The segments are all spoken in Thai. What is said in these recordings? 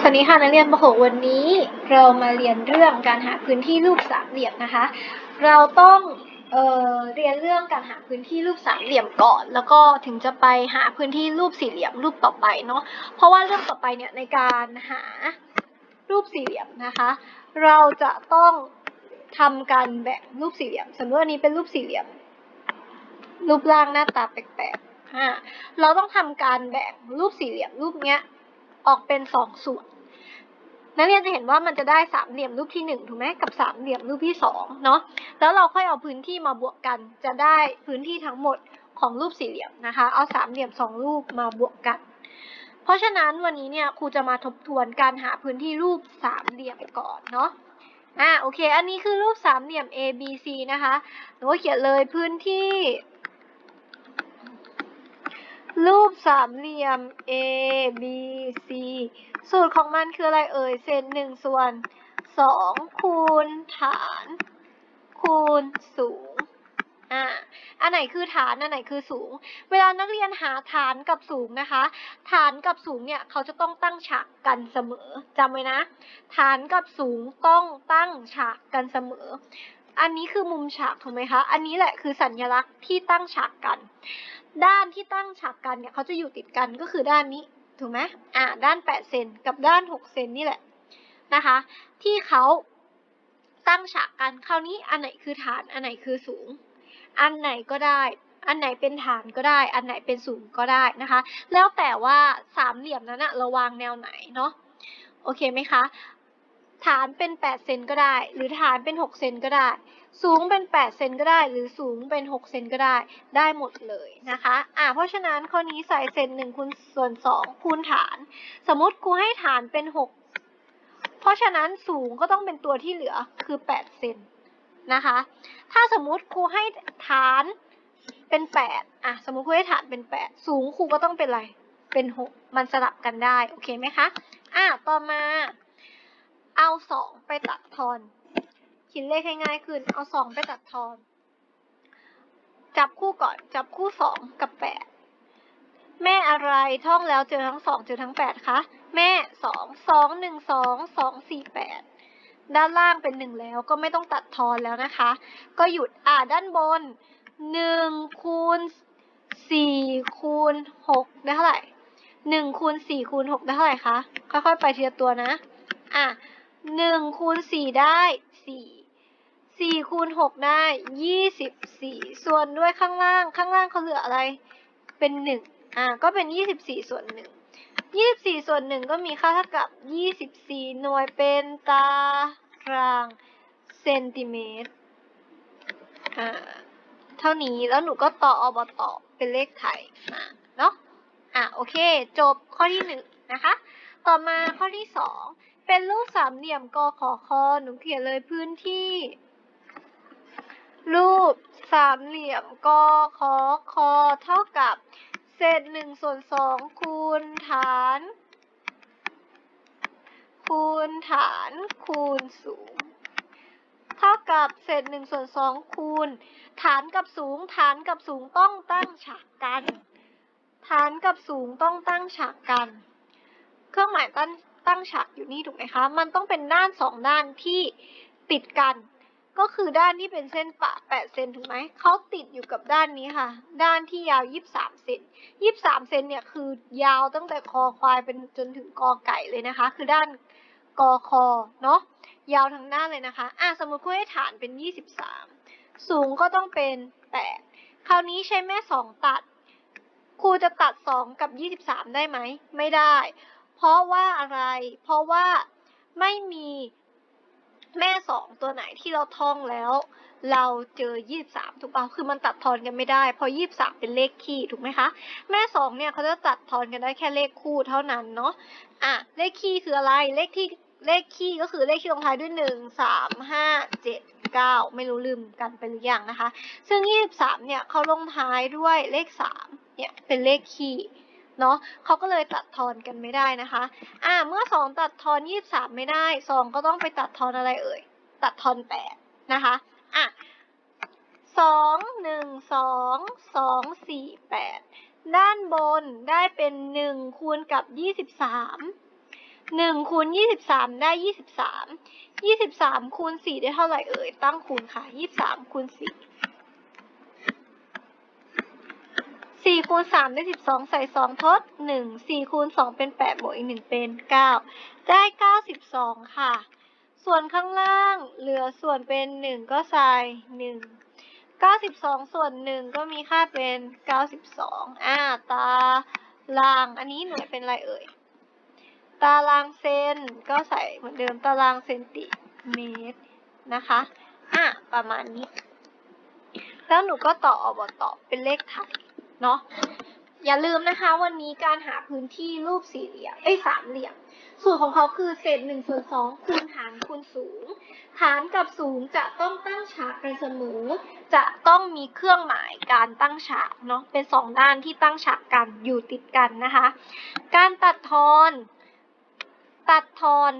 สวัสดีค่ะนักเรียนประหกวันนี้ เรามาเรียนเรื่องการหาพื้นที่รูปสามเหลี่ยมนะคะ เราต้องเออเรียนเรื่องการหาพื้นที่รูปสามเหลี่ยมก่อน แล้วก็ถึงจะไปหาพื้นที่รูปสี่เหลี่ยมรูปต่อไปเนาะเพราะว่าเรื่องต่อไปเนี่ยในการหารูปสี่เหลี่ยมนะคะ เราจะต้องทำการแบ่งรูปสี่เหลี่ยมสมมติว่านี้เป็นรูปสี่เหลี่ยม รูปร่างหน้าตาแปลกๆอ่าเราต้องทำการแบ่งรูปสี่เหลี่ยมรูปเนี้ย ออกเป็นสองส่วน นักเรียนจะเห็นว่ามันจะได้สามเหลี่ยมรูปที่หนึ่งถูกไหมกับสามเหลี่ยมรูปที่สองเนาะแล้วเราค่อยเอาพื้นที่มาบวกกัน จะได้พื้นที่ทั้งหมดของรูปสี่เหลี่ยมนะคะ เอาสามเหลี่ยมสองรูปมาบวกกัน เพราะฉะนั้นวันนี้เนี่ยครูจะมาทบทวนการหาพื้นที่รูปสามเหลี่ยมก่อนเนาะอ่าโอเค อันนี้คือรูปสามเหลี่ยม A B C นะคะหนูก็เขียนเลยพื้นที่ รูปสามเหลี่ยม A B C สูตรของมันคืออะไรเอ่ย เศษหนึ่งส่วนสองคูณฐาน คูณสูง อ่าอันไหนคือฐาน อันไหนคือสูง เวลานักเรียนหาฐานกับสูงนะคะ ฐานกับสูงเนี่ยเขาจะต้องตั้งฉากกันเสมอจำไว้นะ ฐานกับสูงต้องตั้งฉากกันเสมอ อันนี้คือมุมฉากถูกไหมคะ อันนี้แหละคือสัญลักษณ์ที่ตั้งฉากกัน ด้านที่ตั้งฉากกันเนี่ยเขาจะอยู่ติดกันก็คือด้านนี้ถูกไหมอ่าด้าน8เซนกับด้าน6เซนนี่แหละนะคะ ที่เขาตั้งฉากกันคราวนี้อันไหนคือฐานอันไหนคือสูง อันไหนก็ได้ อันไหนเป็นฐานก็ได้ อันไหนเป็นสูงก็ได้นะคะ แล้วแต่ว่าสามเหลี่ยมนั้นอะเราวางแนวไหนเนาะโอเคไหมคะ ฐานเป็น 8 เซนก็ได้ หรือฐานเป็น 6 เซนก็ได้ สูงเป็น 8 เซนก็ได้ หรือสูงเป็น 6 เซนก็ได้ ได้หมดเลยนะคะ อ่า เพราะฉะนั้นข้อนี้ใส่เซน1คูณส่วน 2 คูณฐาน สมมติครูให้ฐานเป็น 6 เพราะฉะนั้นสูงก็ต้องเป็นตัวที่เหลือคือ 8 เซนนะคะ ถ้าสมมติครูให้ฐานเป็น 8 อะ สมมติครูให้ฐานเป็น 8 สูงครูก็ต้องเป็นอะไร เป็น 6 มันสลับกันได้ โอเคไหมคะ อะ ต่อมา เอาสองไปตัดทอน คิดเลขให้ง่ายขึ้น เอาสองไปตัดทอน จับคู่ก่อน จับคู่สองกับแปด แม่อะไรท่องแล้วเจอทั้งสองเจอทั้งแปดคะ แม่สอง สองหนึ่งสอง สองสี่แปด ด้านล่างเป็นหนึ่งแล้วก็ไม่ต้องตัดทอนแล้วนะคะ ก็หยุด อ่าด้านบนหนึ่งคูณสี่คูณหกได้เท่าไหร่หนึ่งคูณสี่คูณหกได้เท่าไหร่คะ ค่อยๆ ไปทีละตัวนะ อะ หนึ่งคูณสี่ได้สี่สี่คูณหกได้ยี่สิบสี่ส่วนด้วยข้างล่าง ข้างล่างเขาเหลืออะไรเป็นหนึ่งอะก็เป็นยี่สิบสี่ส่วนหนึ่งยี่สิบสี่ส่วนหนึ่งก็มีค่าเท่ากับยี่สิบสี่หน่วยเป็นตารางเซนติเมตรอ่าเท่านี้แล้วหนูก็ต่ออบต่อเป็นเลขไทยมาเนาะอะโอเค จบข้อที่หนึ่ง นะคะ ต่อมาข้อที่สองเป็นรูปสามเหลี่ยมกขอคอหนูเขียนเลยพื้นที่ รูปสามเหลี่ยมกขอคอเท่ากับเศษหนึ่งส่วนสองคูณฐาน คูณฐานคูณสูง เท่ากับเศษหนึ่งส่วนสองคูณ ฐานกับสูง ฐานกับสูงต้องตั้งฉากกัน ฐานกับสูงต้องตั้งฉากกัน เครื่องหมายตั้งตั้งฉากอยู่นี่ถูกไหมคะ มันต้องเป็นด้านสองด้านที่ติดกัน ก็คือด้านที่เป็นเส้นปะ8เซนถูกไหม เขาติดอยู่กับด้านนี้ค่ะ ด้านที่ยาว23เซน23เซนเนี่ยคือยาวตั้งแต่คอควายเป็นจนถึงกอไก่เลยนะคะ คือด้านกอคอเนาะ ยาวทั้งด้านเลยนะคะ อะสมมติคู่ให้ฐานเป็น23สูงก็ต้องเป็น8คราวนี้ใช้แม่2ตัดครูจะตัด 2 กับ 23 ได้ไหม ไม่ได้ เพราะว่าอะไร เพราะว่าไม่มีแม่สองตัวไหนที่เราท่องแล้ว เราเจอ23ถูกป่ะคือมันตัดทอนกันไม่ได้ เพราะ23เป็นเลขคี่ถูกไหมคะ แม่สองเนี่ยเขาจะตัดทอนกันได้แค่เลขคู่เท่านั้นเนาะ อะ เลขคี่คืออะไร เลขที่เลขคี่ก็คือเลขที่ลงท้ายด้วย1 3 5 7 9ไม่รู้ลืมกันไปหรือยังนะคะ ซึ่ง23เนี่ยเขาลงท้ายด้วยเลข3เนี่ยเป็นเลขคี่ เนาะเขาก็เลยตัดทอนกันไม่ได้นะคะอ่าเมื่อ 2 ตัดทอน 23 ไม่ได้ 2 ก็ต้องไปตัดทอนอะไรเอ่ย ตัดทอน 8 นะคะอะ2 1 2 2 4 8 ด้านบนได้เป็น 1 คูณกับ 23หนึ่งคูณยี่สิบสามได้ยี่สิบสามยี่สิบสามคูณสี่ได้เท่าไหร่เอ่ย ตั้งคูณค่ะยี่สิบสามคูณสี่ สี่คูณสามได้สิบสองใส่สองทดหนึ่งสี่คูณสองเป็นแปดบวกอีกหนึ่งเป็นเก้าได้เก้าสิบสองค่ะ ส่วนข้างล่างเหลือส่วนเป็นหนึ่งก็ใส่หนึ่งเก้าสิบสองส่วนหนึ่งก็มีค่าเป็นเก้าสิบสองอ่าตารางอันนี้หน่วยเป็นอะไรเอ่ย ตารางเซนก็ใส่เหมือนเดิมตารางเซนติเมตรนะคะอะประมาณนี้ แล้วหนูก็ต่ออบต่อเป็นเลขไทย เนาะอย่าลืมนะคะ วันนี้การหาพื้นที่รูปสี่เหลี่ยมเอ้สามเหลี่ยม สูตรของเขาคือเศษหนึ่งส่วนสองคูณฐานคูณสูงฐานกับสูงจะต้องตั้งฉากกันเสมอ จะต้องมีเครื่องหมายการตั้งฉากเนาะเป็นสองด้านที่ตั้งฉากกันอยู่ติดกันนะคะ การตัดทอน ตัดทอน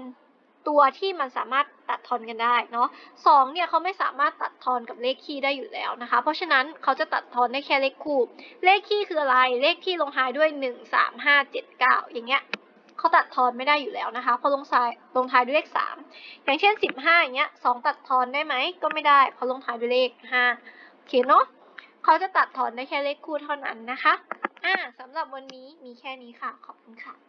ตัวที่มันสามารถ ตัดทอนกันได้เนาะสองเนี่ยเขาไม่สามารถตัดทอนกับเลขคี่ได้อยู่แล้วนะคะ เพราะฉะนั้นเขาจะตัดทอนได้แค่เลขคู่ เลขคี่คืออะไร เลขที่ลงท้ายด้วยหนึ่งสามห้าเจ็ดเก้าอย่างเงี้ยเขาตัดทอนไม่ได้อยู่แล้วนะคะเพราะลงท้ายลงท้ายด้วยเลขสามอย่างเช่นสิบห้าอย่างเงี้ยสองตัดทอนได้ไหมก็ไม่ได้เพราะลงท้ายด้วยเลขห้าโอเคเนาะเขาจะตัดทอนได้แค่เลขคู่เท่านั้นนะคะ อ่าสำหรับวันนี้มีแค่นี้ค่ะ ขอบคุณค่ะ